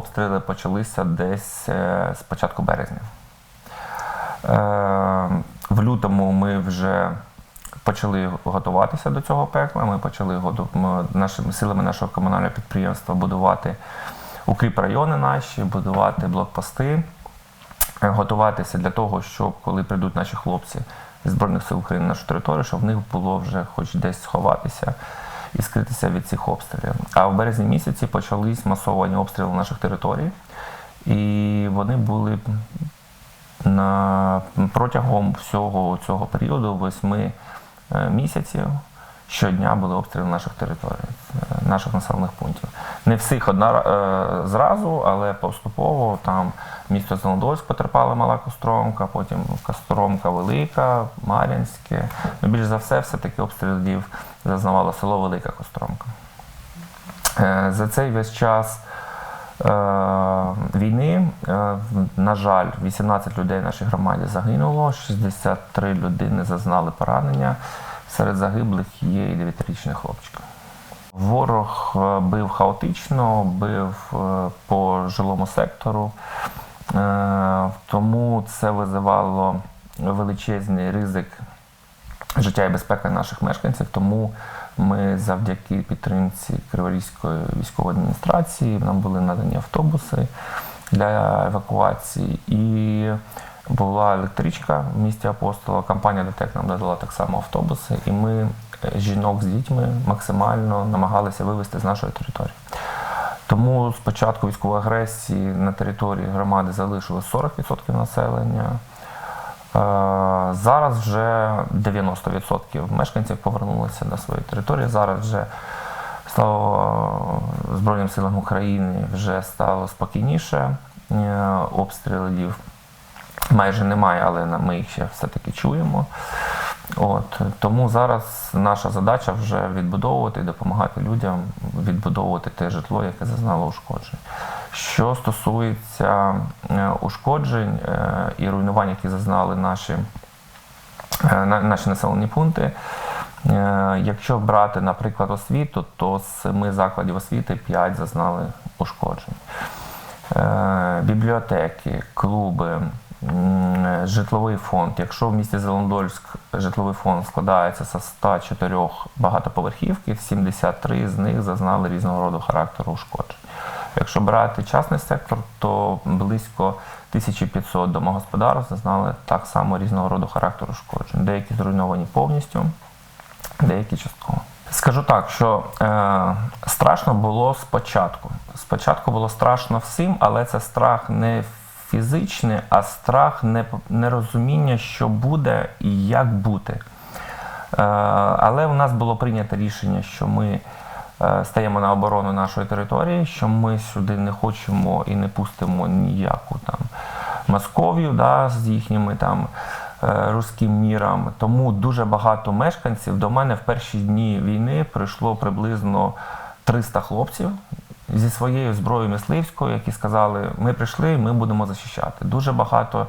обстріли почалися десь е, з початку березня. Е, В лютому ми вже почали готуватися до цього пекла. Ми почали нашими силами нашого комунального підприємства будувати укріп райони наші, будувати блокпости, е, готуватися для того, щоб коли прийдуть наші хлопці Збройних сил України на нашу територію, щоб в них було вже хоч десь сховатися і скритися від цих обстрілів. А в березні місяці почались масовані обстріли наших територій, і вони були на протягом всього цього періоду, восьми е, місяців, щодня були обстріли наших територій, е, наших населених пунктів. Не всіх одна е, зразу, але поступово там місто Зеленодольськ потерпала мала Костромка, потім Костромка Велика, Мар'янське. Ну, більш за все, все-таки обстрілів зазнавало село Велика Костромка. Е, За цей весь час війни, на жаль, 18 людей в нашій громаді загинуло, 63 людини зазнали поранення. Серед загиблих є і 9-річний хлопчик. Ворог е, бив хаотично, бив е, по жилому сектору, Е, тому це визивало величезний ризик життя і безпека наших мешканців. Тому ми завдяки підтримці Криворізької військової адміністрації нам були надані автобуси для евакуації. І була електричка в місті Апостола. Компанія ДТЕК нам додала так само автобуси, і ми е, жінок з дітьми максимально намагалися вивезти з нашої території. Тому з початку військової агресії на території громади залишилось 40% населення. Е, Зараз вже 90% мешканців повернулися на свої території. Зараз вже слава Збройним силам України вже стало спокійніше. Е, Обстрілів майже немає, але ми їх ще все-таки чуємо. От, тому зараз наша задача вже відбудовувати і допомагати людям відбудовувати те житло, яке зазнало ушкоджень. Що стосується е, ушкоджень е, і руйнувань, які зазнали наші, е, наші населені пункти, якщо брати, наприклад, освіту, то з семи закладів освіти 5 зазнали ушкоджень. Бібліотеки, клуби, житловий фонд. Якщо в місті Зеленодольськ житловий фонд складається з 104 багатоповерхівків, 73 з них зазнали різного роду характеру ушкоджень. Якщо брати частний сектор, то близько 1500 домогосподарств зазнали так само різного роду характеру ушкоджень. Деякі зруйновані повністю, деякі частково. Скажу так, що е, страшно було спочатку. Спочатку було страшно всім, але це страх не фізичний, а страх нерозуміння, що буде і як бути. Е, але у нас було прийнято рішення, що ми е, стаємо на оборону нашої території, що ми сюди не хочемо і не пустимо ніяку там Московію да, з їхніми там е, руським міром. Тому дуже багато мешканців до мене в перші дні війни прийшло приблизно 300 хлопців зі своєю зброєю мисливською, які сказали, ми прийшли, ми будемо захищати. Дуже багато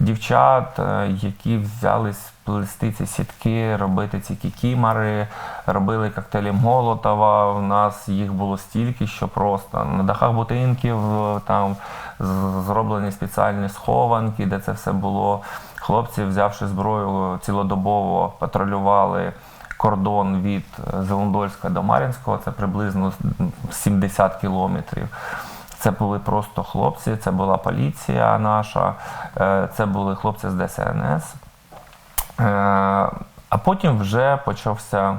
дівчат, е, які взялись плести ці сітки, робити ці кікімари, робили коктейлі Молотова. У нас їх було стільки, що просто на дахах будинків е, там зроблені спеціальні схованки, де це все було. Хлопці, взявши зброю, цілодобово патрулювали кордон від е, Зеландольська до Мар'їнського, це приблизно 70 кілометрів. Це були просто хлопці, це була поліція наша, е, це були хлопці з ДСНС. Е, А потім вже почався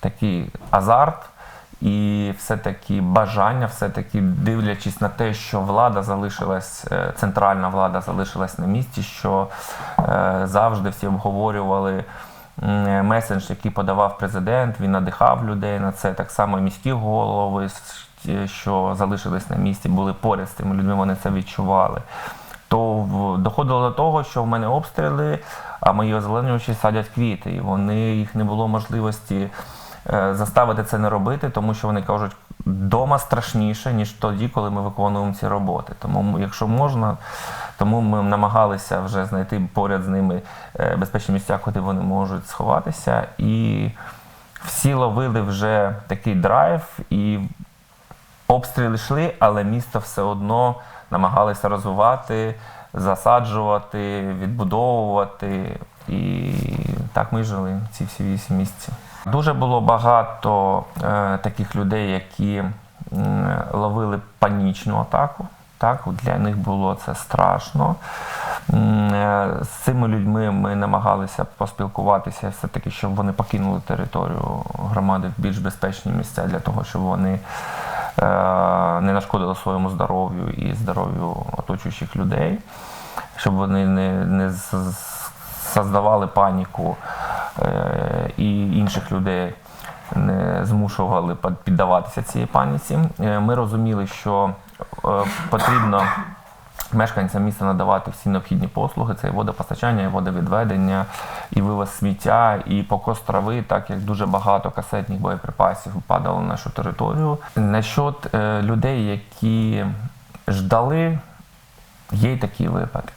такий азарт і все-таки бажання, все-таки дивлячись на те, що влада залишилась, центральна влада залишилась на місці, що завжди всі обговорювали меседж, який подавав президент, він надихав людей на це. Так само міські голови, що залишились на місці, були поряд з тими людьми, вони це відчували. То доходило до того, що в мене обстріли, а мої озеленювачі садять квіти, і вони їх не було можливості заставити це не робити, тому що вони кажуть, вдома страшніше, ніж тоді, коли ми виконуємо ці роботи. Тому, якщо можна, тому ми намагалися вже знайти поряд з ними е, безпечні місця, куди вони можуть сховатися. І всі ловили вже такий драйв і обстріли йшли, але місто все одно намагалися розвивати, засаджувати, відбудовувати. І так ми жили ці всі вісім місяців. Дуже було багато е, таких людей, які ловили панічну атаку. Так, для них було це страшно. Е, З цими людьми ми намагалися поспілкуватися, все-таки, щоб вони покинули територію громади в більш безпечні місця для того, щоб вони е, не нашкодили своєму здоров'ю і здоров'ю оточуючих людей, щоб вони не, не создавали паніку і інших людей не змушували під- піддаватися цій паніці. Е, Ми розуміли, що е, потрібно мешканцям міста надавати всі необхідні послуги: це і водопостачання, і водовідведення, і вивоз сміття, і покос трави, так як дуже багато касетних боєприпасів падало на нашу територію. Насчет людей, які ждали, є й такі випадки.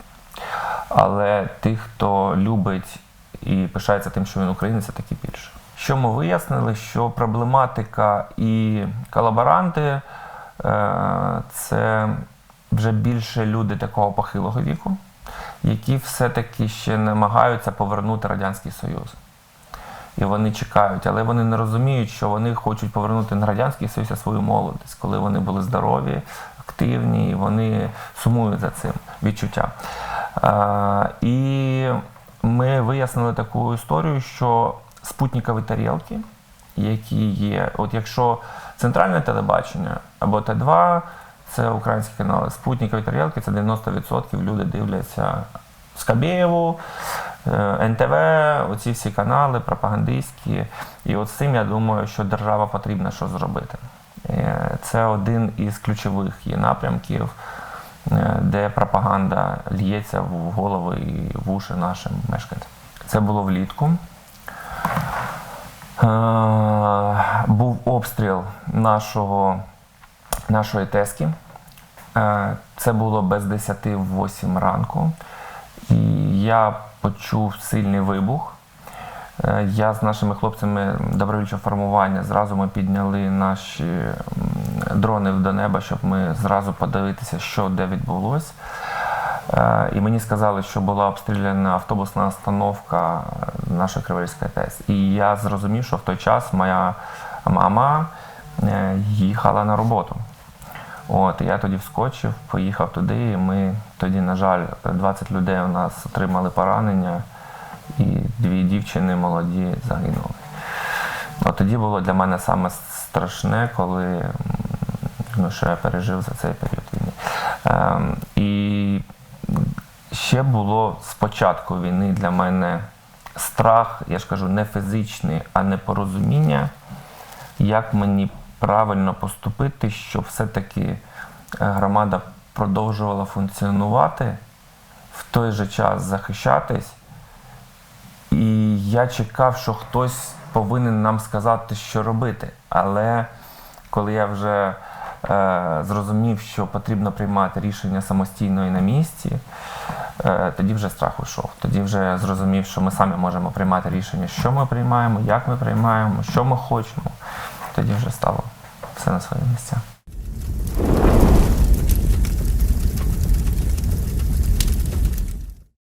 Але тих, хто любить і пишається тим, що він українець, це такі більше. Що ми вияснили, що проблематика і колаборанти е, це вже більше люди такого похилого віку, які все-таки ще намагаються повернути Радянський Союз. І вони чекають, але вони не розуміють, що вони хочуть повернути на Радянський Союз а свою молодість, коли вони були здорові, активні, і вони сумують за цим відчуттям. Е, і ми вияснили таку історію, що спутникові тарілки, які є, от якщо центральне телебачення або Т2, це українські канали, спутникові тарілки це 90% люди дивляться Скабєєву, е, НТВ, оці всі канали пропагандистські. І от з цим я думаю, що держава потрібна що зробити. Е, Це один із ключових є напрямків, де пропаганда л'ється в голови і в уші нашим мешканцям. Це було влітку. Е, Був обстріл нашого, нашої тески. Е, Це було без 10 в 8 ранку. І я почув сильний вибух. Е, Я з нашими хлопцями добровольчого формування зразу ми підняли наші м, дрони до неба, щоб ми зразу подивитися, що де відбулося. Е, І мені сказали, що була обстріляна автобусна остановка е, нашої Криворізької ТЕС. І я зрозумів, що в той час моя мама е, їхала на роботу. От, я тоді вскочив, поїхав туди, і ми тоді, на жаль, 20 людей у нас отримали поранення, і дві дівчини молоді загинули. От тоді було для мене саме страшне, коли ну, що я пережив за цей період війни. Ем, і ще було з початку війни для мене страх, я ж кажу, не фізичний, а непорозуміння, як мені правильно поступити, щоб все-таки е, громада продовжувала функціонувати, в той же час захищатись. І я чекав, що хтось повинен нам сказати, що робити. Але коли я вже зрозумів, що потрібно приймати рішення самостійно і на місці, е, тоді вже страх уйшов. Тоді вже зрозумів, що ми самі можемо приймати рішення, що ми приймаємо, як ми приймаємо, що ми хочемо. Тоді вже стало все на свої місця.